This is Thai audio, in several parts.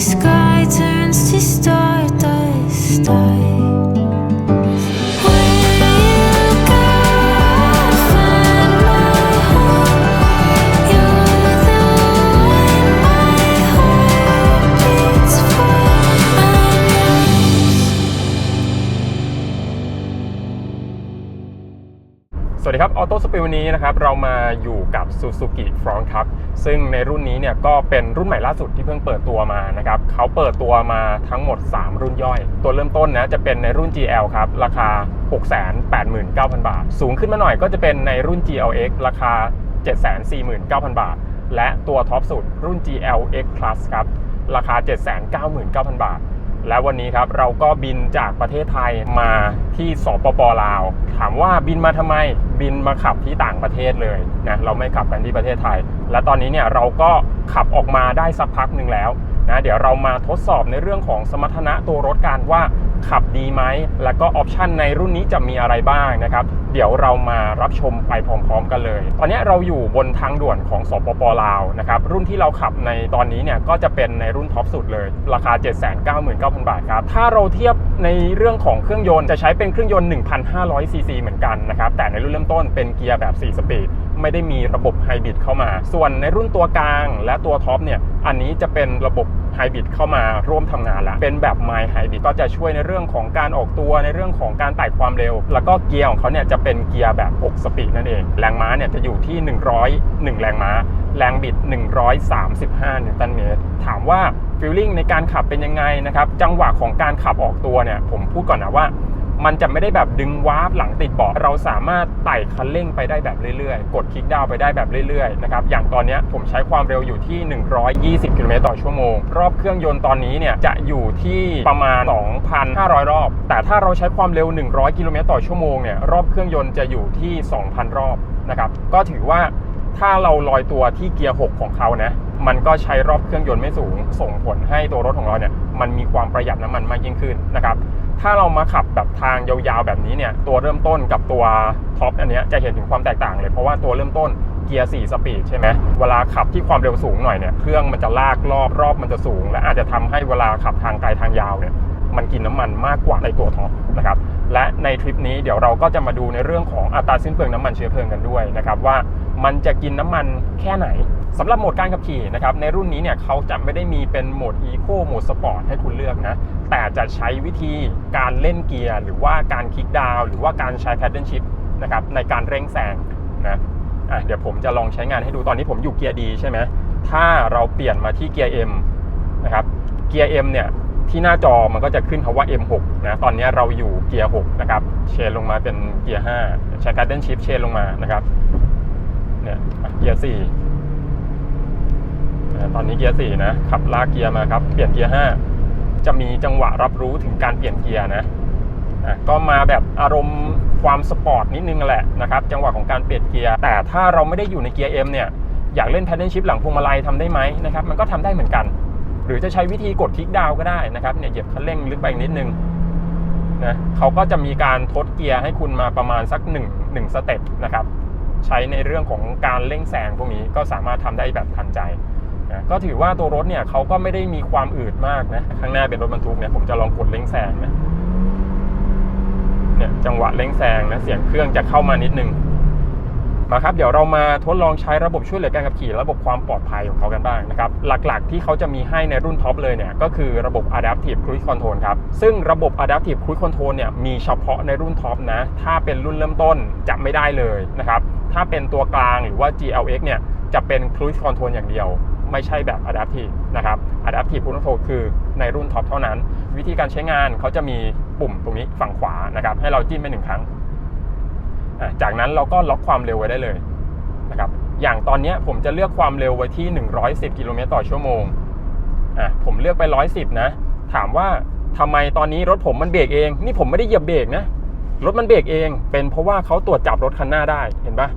близька. วัสดีครับ ออโต้สปีวันนี้นะครับ เรามาอยู่กับ Suzuki Front ครับ ซึ่งในรุ่นนี้เนี่ยก็เป็นรุ่นใหม่ล่าสุดที่เพิ่งเปิดตัวมานะครับเขาเปิดตัวมาทั้งหมด 3 รุ่นย่อย ตัวเริ่มต้นนะจะเป็นในรุ่น GL ครับ ราคา 689,000 บาท สูงขึ้นมาหน่อยก็จะเป็นในรุ่น GLX ราคา 749,000 บาท และตัวท็อปสุดรุ่น GLX Plus ครับ ราคา 799,000 บาท และวันนี้ครับเราก็บินจากประเทศไทยมาที่สปปลาว ถามว่าบินมาทำไมบินมาขับที่ต่างประเทศเลยนะเราไม่ขับกันที่ประเทศไทย และตอนนี้เนี่ยเราก็ขับออกมาได้สักพักหนึ่งแล้วนะเดี๋ยวเรามาทดสอบในเรื่องของสมรรถนะตัวรถกันว่า ขับดีไหม แล้วก็ออปชันในรุ่นนี้จะมีอะไรบ้างนะครับ เดี๋ยวเรามารับชมไปพร้อมๆกันเลย ตอนนี้เราอยู่บนทางด่วนของสปปลาวนะครับ รุ่นที่เราขับในตอนนี้เนี่ยก็จะเป็นในรุ่นท็อปสุดเลย ราคา 799,000 บาทครับ ถ้าเราเทียบในเรื่องของเครื่องยนต์จะใช้เป็นเครื่องยนต์ 1,500ซีซีเหมือนกันนะครับ แต่ในรุ่นเริ่มต้นเป็นเกียร์แบบ 4 สปีด ไม่ได้มีระบบไฮบริดเข้ามา ส่วนในรุ่นตัวกลางและตัวท็อปเนี่ย อันนี้จะเป็นระบบไฮบริดเข้ามาร่วมทำงานแล้วเป็นแบบ My Hybrid ก็จะช่วยในเรื่องของการออกตัวในเรื่องของการไต่ความเร็ว แล้วก็เกียร์ของเขาเนี่ยจะเป็นเกียร์แบบ 6 สปีดนั่นเอง แรงม้าเนี่ยจะอยู่ที่ 101 แรงม้า แรงบิด 135 นิวตันเมตร ถามว่าฟีลลิ่งในการขับเป็นยังไงนะครับ จังหวะของการขับออกตัวเนี่ย ผมพูดก่อนนะว่า มันจะไม่ได้แบบดึงวาร์ปหลังติดเบาะเราสามารถไต่คันเร่งไปได้แบบเรื่อยๆ กดคลิกดาวไปได้แบบเรื่อยๆนะครับอย่างตอนนี้ผมใช้ความเร็วอยู่ที่ 120กิโลเมตรต่อชั่วโมง รอบเครื่องยนต์ตอนนี้เนี่ยจะอยู่ที่ประมาณ 2,500 รอบ แต่ถ้าเราใช้ความเร็ว 100กิโลเมตรต่อชั่วโมงเนี่ยรอบเครื่องยนต์จะอยู่ที่ 2,000 รอบนะครับก็ถือว่าถ้าเราลอยตัวที่เกียร์ 6 ของเขานะ มันก็ใช้รอบเครื่องยนต์ไม่สูง ส่งผลให้ตัวรถของเราเนี่ยมันมีความประหยัดน้ำมันมากยิ่งขึ้นนะครับถ้าเรามาขับแบบทางยาวๆแบบนี้เนี่ยตัวเริ่มต้นกับตัวท็อปอันนี้จะเห็นถึงความแตกต่างเลยเพราะว่าตัวเริ่มต้นเกียร์4สปีดใช่ไหมเวลาขับที่ความเร็วสูงหน่อยเนี่ยเครื่องมันจะลากรอบรอบมันจะสูง และอาจจะทำให้เวลาขับทางไกลทางยาวเนี่ย มันกินน้ำมันมากกว่าในตัวท็อปนะครับและในทริปนี้เดี๋ยวเราก็จะมาดูในเรื่องของอัตราสิ้นเปลืองน้ำมันเชื้อเพลิงกันด้วยนะครับว่ามันจะกินน้ำมันแค่ไหนสำหรับโหมดการขับขี่นะครับในรุ่นนี้เนี่ยเขาจะไม่ได้มีเป็นโหมด Eco โหมด Sport ให้คุณเลือกนะแต่จะใช้วิธีการเล่นเกียร์ หรือว่าการคลิกดาวหรือว่าการใช้ paddle shift นะครับในการเร่งแซงนะอะเดี๋ยวผมจะลองใช้งานให้ดูตอนนี้ผมอยู่เกียร์ดีใช่ไหมถ้าเราเปลี่ยนมาที่เกียร์ M นะครับเกียร์ M เนี่ย ที่หน้าจอมันก็จะขึ้นคำว่า M6 นะตอนนี้เราอยู่เกียร์6นะครับเชนลงมาเป็นเกียร์5ใช้ paddle shift เชนลงมานะครับเนี่ยเกียร์4ตอนนี้เกียร์4นะขับลากเกียร์มาครับเปลี่ยนเกียร์5จะมีจังหวะรับรู้ถึงการเปลี่ยนเกียร์นะอะก็มาแบบอารมณ์ความสปอร์ตนิดนึงแหละนะครับจังหวะของการเปลี่ยนเกียร์แต่ถ้าเราไม่ได้อยู่ในเกียร์ M เนี่ยอยากเล่น paddle shift หลังพวงมาลัยทำได้ไหมนะครับมันก็ทำได้เหมือนกัน หรือจะใช้วิธีกดคลิกดาวก็ได้นะครับเนี่ยเหยียบคันเร่งลึกไปนิดนึงนะเขาก็จะมีการทดเกียร์ให้คุณมาประมาณสัก1 1สเต็ปนะครับใช้ในเรื่องของการเร่งแซงพวกนี้ก็สามารถทำได้แบบทันใจนะก็ถือว่าตัวรถเนี่ยเขาก็ไม่ได้มีความอืดมากนะข้างหน้าเป็นรถบรรทุกเนี่ยผมจะลองกดเร่งแซงนะเนี่ยจังหวะเร่งแซงนะเสียงเครื่องจะเข้ามานิดนึง มาครับเดี๋ยวเรามาทดลองใช้ระบบช่วยเหลือการขับขี่ ระบบความปลอดภัยของเขากันบ้างนะครับ หลักๆ ที่เขาจะมีให้ในรุ่นท็อปเลยเนี่ยก็คือระบบ Adaptive Cruise Control ครับ ซึ่งระบบ Adaptive Cruise Control เนี่ยมีเฉพาะในรุ่นท็อปนะ ถ้าเป็นรุ่นเริ่มต้นจะไม่ได้เลยนะครับ ถ้าเป็นตัวกลางหรือว่า GLX เนี่ยจะเป็น Cruise Control อย่างเดียวไม่ใช่แบบ Adaptive นะครับ Adaptive Cruise Control คือในรุ่นท็อปเท่านั้น วิธีการใช้งานเขาจะมีปุ่มตรงนี้ฝั่งขวานะครับให้เราจิ้มไปหนึ่งครั้ง จากนั้นเราก็ล็อกความเร็วไว้ได้เลยนะครับอย่างตอนนี้ผมจะเลือกความเร็วไว้ที่ 110กิโลเมตรต่อชั่วโมงอะผมเลือกไป 110 นะ ถามว่าทำไมตอนนี้รถผมมันเบรกเอง นี่ผมไม่ได้เหยียบเบรกนะ รถมันเบรกเอง เป็นเพราะว่าเขาตรวจจับรถคันหน้าได้ เห็นปะ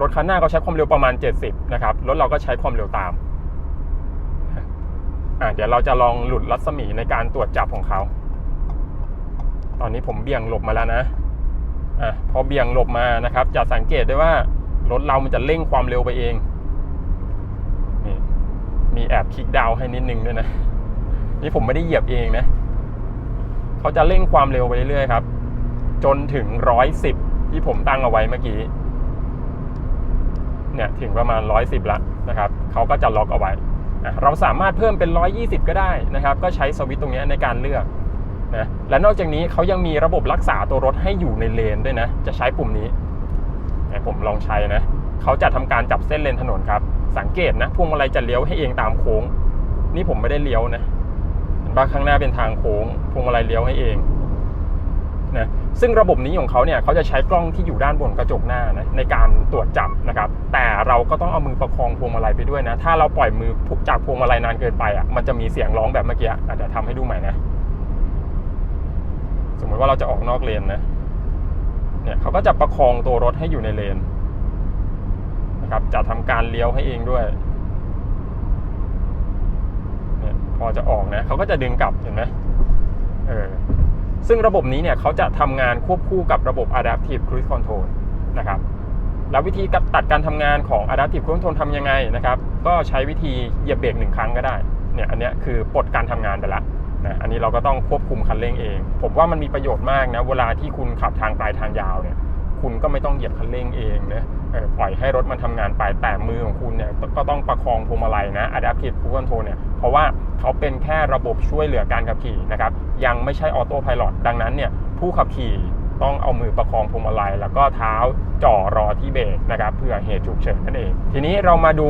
รถคันหน้าเขาใช้ความเร็วประมาณ 70 นะครับ รถเราก็ใช้ความเร็วตาม อะเดี๋ยวเราจะลองหลุดรัศมีในการตรวจจับของเขา ตอนนี้ผมเบี่ยงหลบมาแล้วนะ อะพอเบี่ยงหลบมานะครับ จะสังเกตได้ว่ารถเรามันจะเร่งความเร็วไปเองนี่มีแอบคลิกดาวน์ให้นิดนึงด้วยนะ นี่ผมไม่ได้เหยียบเองนะเขาจะเร่งความเร็วไปเรื่อยๆครับ จนถึงร้อยสิบที่ผมตั้งเอาไว้เมื่อกี้เนี่ยถึงประมาณร้อยสิบละนะครับเขาก็จะล็อกเอาไว้ เราสามารถเพิ่มเป็นร้อยี่สิบก็ได้นะครับ ก็ใช้สวิตช์ตรงนี้ในการเลือก นะและนอกจากนี้เขายังมีระบบรักษาตัวรถให้อยู่ในเลนด้วยนะ จะใช้ปุ่มนี้ผมลองใช้นะเขาจะทำการจับเส้นเลนถนนครับ สังเกตนะพวงมาลัยจะเลี้ยวให้เองตามโค้ง นี่ผมไม่ได้เลี้ยวนะเห็นปะข้างหน้าเป็นทางโค้งพวงมาลัยเลี้ยวให้เองนะซึ่งระบบนี้ของเขาเนี่ยเขาจะใช้กล้องที่อยู่ด้านบนกระจกหน้านะในการตรวจจับนะครับ แต่เราก็ต้องเอามือประคองพวงมาลัยไปด้วยนะ ถ้าเราปล่อยมือจากพวงมาลัยนานเกินไปอะมันจะมีเสียงร้องแบบเมื่อกี้อะเดี๋ยวทำให้ดูใหม่นะ สมมติว่าเราจะออกนอกเลนนะ เนี่ยเขาก็จะประคองตัวรถให้อยู่ในเลนนะครับจะทำการเลี้ยวให้เองด้วย เนี่ยพอจะออกนะเขาก็จะดึงกลับเห็นไหมเออ ซึ่งระบบนี้เนี่ยเขาจะทำงานควบคู่กับระบบ Adaptive Cruise Control นะครับ แล้ววิธีตัดการทำงานของ Adaptive Cruise Control ทำยังไงนะครับ ก็ใช้วิธีเหยียบเบรกหนึ่งครั้งก็ได้ เนี่ยอันเนี้ยคือปลดการทำงานไปละ นะอันนี้เราก็ต้องควบคุมคันเร่งเอง ผมว่ามันมีประโยชน์มากนะเวลาที่คุณขับทางไกลทางยาวเนี่ยคุณก็ไม่ต้องเหยียบคันเร่งเองนะปล่อยให้รถมันทำงานไปแต่มือของคุณเนี่ยก็ต้องประคองพวงมาลัยนะ Adaptive Cruise Control เนี่ยเพราะว่าเขาเป็นแค่ระบบช่วยเหลือการขับขี่นะครับยังไม่ใช่ออโต้พายロดังนั้นเนี่ยผู้ขับขี่ต้องเอามือประคองพวงมาลัย แล้วก็เท้าจ่อรอที่เบรกนะครับเพื่อเหตุฉุกเฉินนั่นเอง ทีนี้เรามาดู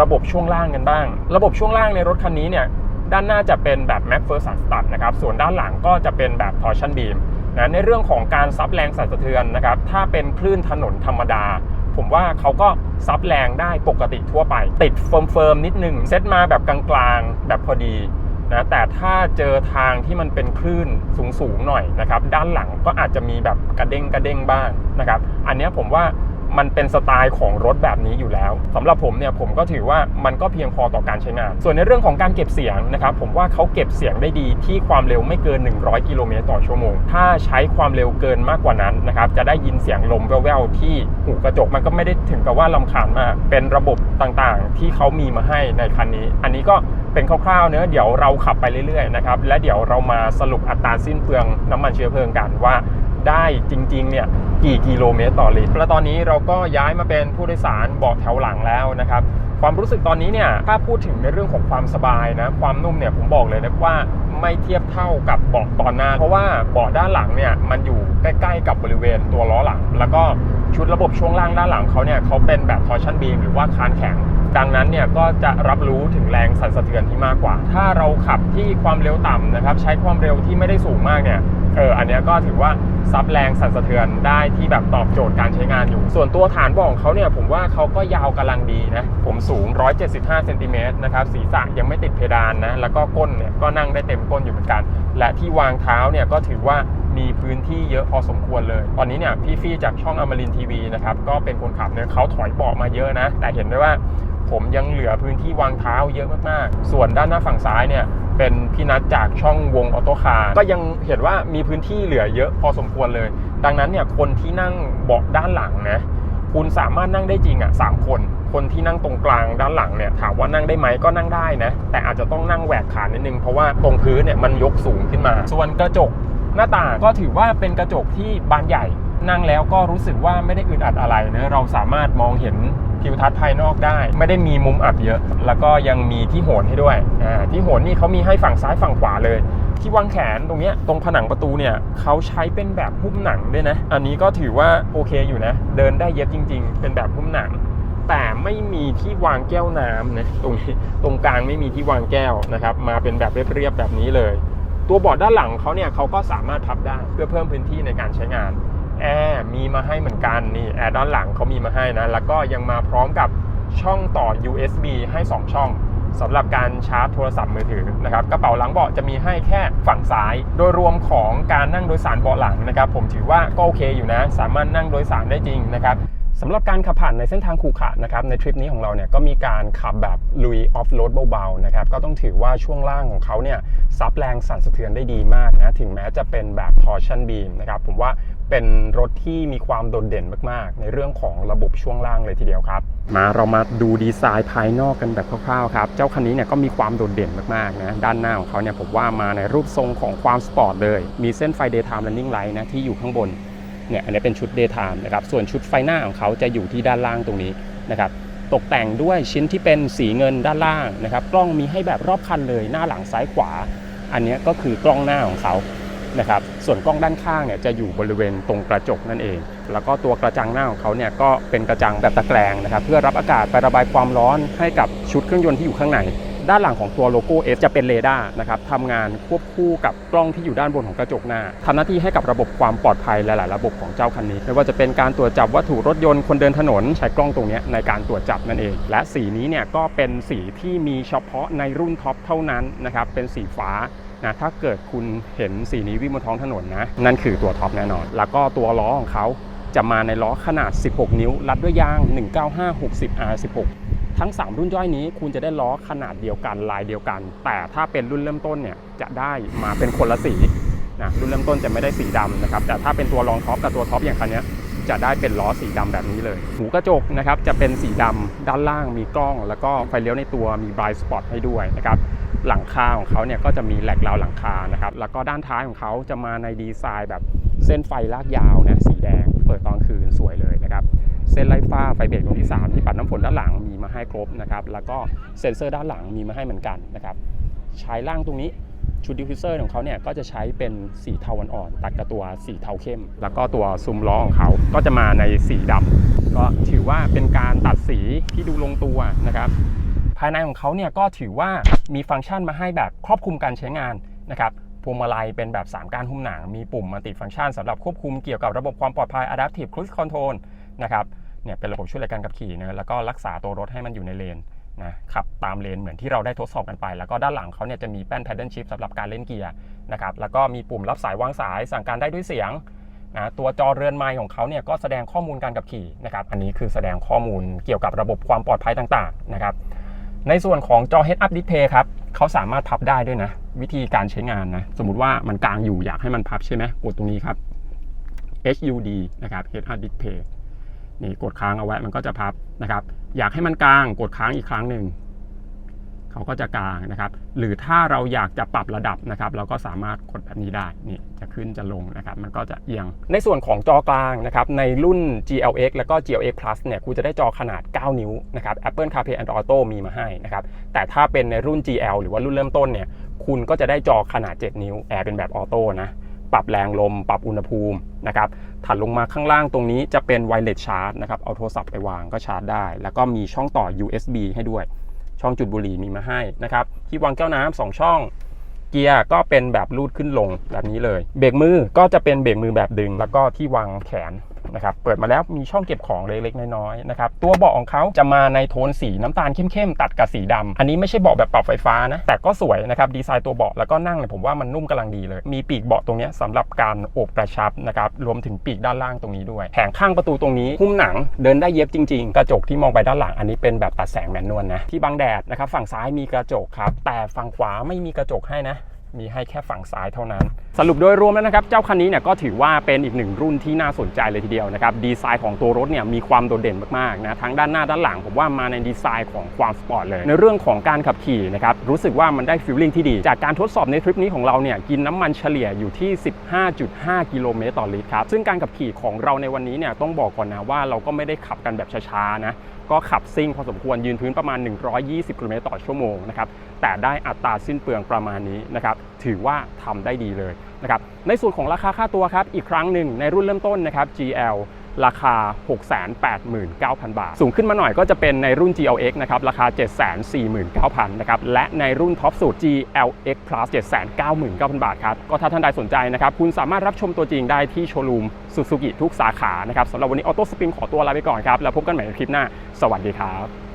ระบบช่วงล่างกันบ้าง ระบบช่วงล่างในรถคันนี้เนี่ย ด้านหน้าจะเป็นแบบ Mac First Start นะครับ ส่วนด้านหลังก็จะเป็นแบบ Torsion Beam นะในเรื่องของการซับแรงสั่นสะเทือนนะครับ ถ้าเป็นคลื่นถนนธรรมดา ผมว่าเขาก็ซับแรงได้ปกติทั่วไป ติดเฟิร์มๆนิดนึงเซตมาแบบกลางๆ แบบพอดีนะแต่ถ้าเจอทางที่มันเป็นคลื่นสูงๆหน่อยนะครับ ด้านหลังก็อาจจะมีแบบกระเด้งกระเด้งบ้างนะครับ อันนี้ผมว่า มันเป็นสไตล์ของรถแบบนี้อยู่แล้วสำหรับผมเนี่ยผมก็ถือว่ามันก็เพียงพอต่อการใช้งาน ส่วนในเรื่องของการเก็บเสียงนะครับผมว่าเขาเก็บเสียงได้ดีที่ความเร็วไม่เกิน 100 กิโลเมตรต่อชั่วโมง ถ้าใช้ความเร็วเกินมากกว่านั้นนะครับจะได้ยินเสียงลมแว่วๆที่หูกระจกมันก็ไม่ได้ถึงกับว่าลำคาญมาก เป็นระบบต่างๆ ที่เขามีมาให้ในคันนี้ อันนี้ก็เป็นคร่าวๆเนื้อเดี๋ยวเราขับไปเรื่อยๆนะครับและเดี๋ยวเรามาสรุปอัตราสิ้นเปลืองน้ำมันเชื้อเพลิงกันว่า ได้จริงๆเนี่ยกี่กิโลเมตรต่อลิตรและตอนนี้เราก็ย้ายมาเป็นผู้โดยสารเบาะแถวหลังแล้วนะครับความรู้สึกตอนนี้เนี่ยถ้าพูดถึงในเรื่องของความสบายนะความนุ่มเนี่ยผมบอกเลยนะว่าไม่เทียบเท่ากับเบาะตอนหน้า เพราะว่าเบาะด้านหลังเนี่ยมันอยู่ใกล้ๆกับบริเวณตัวล้อหลัง แล้วก็ชุดระบบช่วงล่างด้านหลังเขาเนี่ยเขาเป็นแบบ torsion beam หรือว่าคานแข็งดังนั้นเนี่ยก็จะรับรู้ถึงแรงสั่นสะเทือนที่มากกว่า ถ้าเราขับที่ความเร็วต่ำนะครับใช้ความเร็วที่ไม่ได้สูงมากเนี่ย เอออันนี้ก็ถือว่าซับแรงสั่นสะเทือนได้ที่แบบตอบโจทย์การใช้งานอยู่ ส่วนตัวฐานเบาะของเขาเนี่ยผมว่าเขาก็ยาวกำลังดีนะ ผมสูง 175เซนติเมตรนะครับศีรษะยังไม่ติดเพดานนะ แล้วก็ก้นเนี่ยก็นั่งได้เต็มก้นอยู่เหมือนกัน และที่วางเท้าเนี่ยก็ถือว่ามีพื้นที่เยอะพอสมควรเลย ตอนนี้เนี่ยพี่ฟี่จากช่องอมรินทีวีนะครับก็เป็นคนขับเนี่ยเขาถอยเบาะมาเยอะนะ แต่เห็นได้ว่า ผมยังเหลือพื้นที่วางเท้าเยอะมากๆ ส่วนด้านหน้าฝั่งซ้ายเนี่ยเป็นพี่นัทจากช่องวงออโต้คาร์ก็ยังเห็นว่ามีพื้นที่เหลือเยอะพอสมควรเลย ดังนั้นเนี่ยคนที่นั่งเบาะด้านหลังนะคุณสามารถนั่งได้จริงอะสามคนคนที่นั่งตรงกลางด้านหลังเนี่ยถามว่านั่งได้ไหมก็นั่งได้นะแต่อาจจะต้องนั่งแหวกขานิดนึงเพราะว่าตรงพื้นเนี่ยมันยกสูงขึ้นมา ส่วนกระจกหน้าต่างก็ถือว่าเป็นกระจกที่บานใหญ่ นั่งแล้วก็รู้สึกว่าไม่ได้อึดอัดอะไรนะเราสามารถมองเห็น ทิวทัศน์ภายนอกได้ ไม่ได้มีมุมอับเยอะ แล้วก็ยังมีที่โหนให้ด้วยอ่าที่โหนนี่เขามีให้ฝั่งซ้ายฝั่งขวาเลย ที่วางแขนตรงนี้ตรงผนังประตูเนี่ยเขาใช้เป็นแบบหุ้มหนังด้วยนะ อันนี้ก็ถือว่าโอเคอยู่นะ เดินได้เย็บจริง ๆ เป็นแบบหุ้มหนังแต่ไม่มีที่วางแก้วน้ำนะตรงนี้ตรงกลางไม่มีที่วางแก้วนะครับ มาเป็นแบบเรียบๆแบบนี้เลย ตัวเบาะด้านหลังเขาเนี่ยเขาก็สามารถพับได้เพื่อเพิ่มพื้นที่ในการใช้งาน แอร์มีมาให้เหมือนกันนี่แอร์ด้านหลังเขามีมาให้นะ แล้วก็ยังมาพร้อมกับช่องต่อ USB ให้ 2 ช่องสำหรับการชาร์จโทรศัพท์มือถือนะครับกระเป๋าหลังเบาะจะมีให้แค่ฝั่งซ้าย โดยรวมของการนั่งโดยสารเบาะหลังนะครับ ผมถือว่าก็โอเคอยู่นะ สามารถนั่งโดยสารได้จริงนะครับสำหรับการขับผ่านในเส้นทางขรุขระนะครับในทริปนี้ของเราเนี่ยก็มีการขับแบบลุยออฟโรดเบาๆนะครับก็ต้องถือว่าช่วงล่างของเขาเนี่ยซับแรงสั่นสะเทือนได้ดีมากนะถึงแม้จะเป็นแบบ torsion beam นะครับผมว่า เป็นรถที่มีความโดดเด่นมากๆ ในเรื่องของระบบช่วงล่างเลยทีเดียวครับ มาเรามาดูดีไซน์ภายนอกกันแบบคร่าวๆครับ เจ้าคันนี้เนี่ยก็มีความโดดเด่นมากๆนะ ด้านหน้าของเขาเนี่ยผมว่ามาในรูปทรงของความสปอร์ตเลย มีเส้นไฟ daytime running light นะที่อยู่ข้างบน เนี่ยอันนี้เป็นชุด daytime นะครับ ส่วนชุดไฟหน้าของเขาจะอยู่ที่ด้านล่างตรงนี้นะครับตกแต่งด้วยชิ้นที่เป็นสีเงินด้านล่างนะครับ กล้องมีให้แบบรอบคันเลยหน้าหลังซ้ายขวา อันนี้ก็คือกล้องหน้าของเขา นะครับส่วนกล้องด้านข้างเนี่ยจะอยู่บริเวณตรงกระจกนั่นเอง แล้วก็ตัวกระจังหน้าของเขาเนี่ยก็เป็นกระจังแบบตะแกรงนะครับเพื่อรับอากาศไประบายความร้อนให้กับชุดเครื่องยนต์ที่อยู่ข้างใน ด้านหลังของตัวโลโก้ S จะเป็นเรดาร์นะครับทำงานควบคู่กับกล้องที่อยู่ด้านบนของกระจกหน้าทำหน้าที่ให้กับระบบความปลอดภัยหลาย ๆ ระบบของเจ้าคันนี้ไม่ว่าจะเป็นการตรวจจับวัตถุรถยนต์คนเดินถนน ใช้กล้องตรงนี้ในการตรวจจับนั่นเอง และสีนี้เนี่ยก็เป็นสีที่มีเฉพาะในรุ่นท็อปเท่านั้นนะครับเป็นสีฟ้า นะถ้าเกิดคุณเห็นสีนี้วิ่งบนท้องถนนนะ นั่นคือตัวท็อปแน่นอน แล้วก็ตัวล้อของเขาจะมาในล้อขนาด 16 นิ้ว รัดด้วยยาง 195 60 R16 ทั้ง 3 รุ่นย่อยนี้ คุณจะได้ล้อขนาดเดียวกันลายเดียวกัน แต่ถ้าเป็นรุ่นเริ่มต้นเนี่ยจะได้มาเป็นคนละสีนะรุ่นเริ่มต้นจะไม่ได้สีดำนะครับแต่ถ้าเป็นตัวรองท็อปกับตัวท็อปอย่างคันนี้จะได้เป็นล้อสีดำแบบนี้เลย หูกระจกนะครับจะเป็นสีดำด้านล่างมีกล้อง แล้วก็ไฟเลี้ยวในตัวมีไบรายสปอตให้ด้วยนะครับ หลังคาของเขาเนี่ยก็จะมีแหลกราวหลังคานะครับ แล้วก็ด้านท้ายของเขาจะมาในดีไซน์แบบเส้นไฟลากยาวนะสีแดง เปิดตอนคืนสวยเลยนะครับ เส้นไล่ฟ้าไฟเบรกดวงที่ 3 ที่ปัดน้ำฝนด้านหลังมีมาให้ครบนะครับ แล้วก็เซ็นเซอร์ด้านหลังมีมาให้เหมือนกันนะครับใช้ล่างตรงนี้ชุดดิฟฟิวเซอร์ของเขาเนี่ยก็จะใช้เป็นสีเทาอ่อนๆตัดกับตัวสีเทาเข้ม แล้วก็ตัวซุ้มล้อของเขาก็จะมาในสีดำก็ถือว่าเป็นการตัดสีที่ดูลงตัวนะครับ ภายในของเขาเนี่ยก็ถือว่ามีฟังก์ชันมาให้แบบครอบคลุมการใช้งานนะครับพวงมาลัยเป็นแบบ 3 กานหุ้มหนัง มีปุ่มมัลติดฟังก์ชันสำหรับควบคุมเกี่ยวกับระบบความปลอดภัย Adaptive Cruise Control นะครับเนี่ยเป็นระบบช่วยเหลือการขับขี่นะแล้วก็รักษาตัวรถให้มันอยู่ในเลนนะขับตามเลนเหมือนที่เราได้ทดสอบกันไป แล้วก็ด้านหลังเขาเนี่ยจะมีแป้น Paddle Shift สำหรับการเล่นเกียร์นะครับแล้วก็มีปุ่มรับสายวางสายสั่งการได้ด้วยเสียงนะตัวจอเรือนไม้ของเขาเนี่ยก็แสดงข้อมูลการขับขี่นะครับอันนี้คือแสดงข้อมูลเกี่ยวกับระบบความปลอดภัยต่างๆนะครับ ในส่วนของจอ Head Up Display ครับเขาสามารถพับได้ด้วยนะ วิธีการใช้งานนะ สมมติว่ามันกลางอยู่อยากให้มันพับใช่ไหมกดตรงนี้ครับ HUD นะครับ Head Up Display นี่กดค้างเอาไว้มันก็จะพับนะครับ อยากให้มันกลางกดค้างอีกครั้งหนึ่ง เขาก็จะกลางนะครับ หรือถ้าเราอยากจะปรับระดับนะครับ เราก็สามารถกดแบบนี้ได้นี่จะขึ้นจะลงนะครับ มันก็จะเอียง ในส่วนของจอกลางนะครับ ในรุ่น GLX แล้วก็ GLX Plus เนี่ยคุณจะได้จอขนาด 9 นิ้วนะครับ Apple CarPlay and Auto มีมาให้นะครับ แต่ถ้าเป็นในรุ่น GL หรือว่ารุ่นเริ่มต้นเนี่ย คุณก็จะได้จอขนาด 7 นิ้ว แอร์เป็นแบบออโต้นะปรับแรงลม ปรับอุณหภูมินะครับ ถัดลงมาข้างล่างตรงนี้จะเป็น wireless charge นะครับ เอาโทรศัพท์ไปวางก็ชาร์จได้ แล้วก็มีช่องต่อ USB ให้ด้วย ช่องจุดบุหรี่มีมาให้นะครับที่วางแก้วน้ำสองช่อง เกียร์ก็เป็นแบบลูดขึ้นลงแบบนี้เลย เบรกมือก็จะเป็นเบรกมือแบบดึง แล้วก็ที่วางแขน นะครับเปิดมาแล้วมีช่องเก็บของเล็กๆน้อยๆนะครับตัวเบาะของเขาจะมาในโทนสีน้ำตาลเข้มๆตัดกับสีดำอันนี้ไม่ใช่เบาะแบบปรับไฟฟ้านะแต่ก็สวยนะครับดีไซน์ตัวเบาะแล้วก็นั่งเนี่ยผมว่ามันนุ่มกำลังดีเลย มีปีกเบาะตรงนี้ยสำหรับการโอบกระชับนะครับรวมถึงปีกด้านล่างตรงนี้ด้วยแผงข้างประตูตรงนี้หุ้มหนังเดินได้เย็บจริง ๆ กระจกที่มองไปด้านหลังอันนี้เป็นแบบตัดแสงแมนนวลนะที่บังแดดนะครับฝั่งซ้ายมีกระจกครับแต่ฝั่งขวาไม่มีกระจกให้นะ มีให้แค่ฝั่งซ้ายเท่านั้น สรุปโดยรวมแล้วนะครับ เจ้าคันนี้เนี่ยก็ถือว่าเป็นอีกหนึ่งรุ่นที่น่าสนใจเลยทีเดียวนะครับ ดีไซน์ของตัวรถเนี่ยมีความโดดเด่นมากๆนะทั้งด้านหน้าด้านหลังผมว่ามาในดีไซน์ของความสปอร์ตเลย ในเรื่องของการขับขี่นะครับรู้สึกว่ามันได้ฟีลลิ่งที่ดี จากการทดสอบในทริปนี้ของเราเนี่ยกินน้ำมันเฉลี่ยอยู่ที่ 15.5 กิโลเมตรต่อลิตรครับซึ่งการขับขี่ของเราในวันนี้เนี่ยต้องบอกก่อนนะว่าเราก็ไม่ได้ขับกันแบบช้าๆนะ ก็ขับซิ่งพอสมควรยืนพื้นประมาณ 120กิโลเมตรต่อชั่วโมงนะครับแต่ได้อัตราสิ้นเปลืองประมาณนี้นะครับถือว่าทำได้ดีเลยนะครับในส่วนของราคาค่าตัวครับอีกครั้งหนึ่งในรุ่นเริ่มต้นนะครับ GL ราคา 689,000 บาท สูงขึ้นมาหน่อยก็จะเป็นในรุ่น GLX นะครับราคา 749,000นะครับและในรุ่นท็อปสุด GLX Plus 799,000 บาทครับก็ถ้าท่านใดสนใจนะครับคุณสามารถรับชมตัวจริงได้ที่โชว์รูมซูซูกิทุกสาขานะครับสำหรับวันนี้ออโต้สปินขอตัวลาไปก่อนครับแล้วพบกันใหม่ในคลิปหน้า สวัสดีครับ